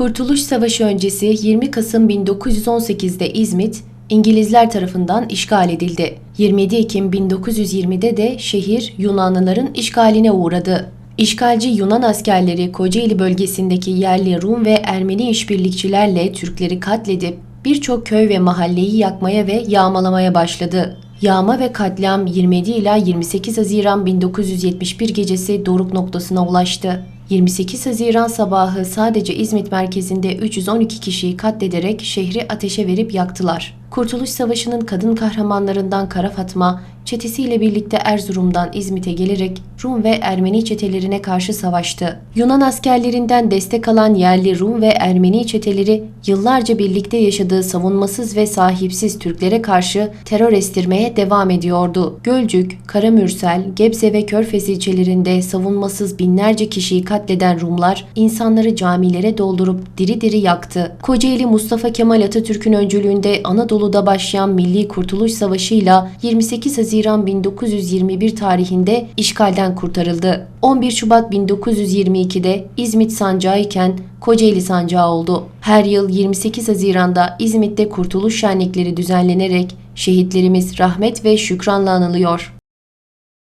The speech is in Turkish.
Kurtuluş Savaşı öncesi 20 Kasım 1918'de İzmit, İngilizler tarafından işgal edildi. 27 Ekim 1920'de de şehir Yunanlıların işgaline uğradı. İşgalci Yunan askerleri Kocaeli bölgesindeki yerli Rum ve Ermeni işbirlikçilerle Türkleri katledip birçok köy ve mahalleyi yakmaya ve yağmalamaya başladı. Yağma ve katliam 27 ila 28 Haziran 1971 gecesi doruk noktasına ulaştı. 28 Haziran sabahı sadece İzmit merkezinde 312 kişiyi katlederek şehri ateşe verip yaktılar. Kurtuluş Savaşı'nın kadın kahramanlarından Kara Fatma, çetesiyle birlikte Erzurum'dan İzmit'e gelerek Rum ve Ermeni çetelerine karşı savaştı. Yunan askerlerinden destek alan yerli Rum ve Ermeni çeteleri yıllarca birlikte yaşadığı savunmasız ve sahipsiz Türklere karşı terör estirmeye devam ediyordu. Gölcük, Karamürsel, Gebze ve Körfez ilçelerinde savunmasız binlerce kişiyi katleden Rumlar insanları camilere doldurup diri diri yaktı. Kocaeli Mustafa Kemal Atatürk'ün öncülüğünde Anadolu'da başlayan Milli Kurtuluş Savaşı'yla 28 Haziran 1921 tarihinde işgalden kurtarıldı. 11 Şubat 1922'de İzmit sancağı iken Kocaeli sancağı oldu. Her yıl 28 Haziran'da İzmit'te kurtuluş şenlikleri düzenlenerek şehitlerimiz rahmet ve şükranla anılıyor.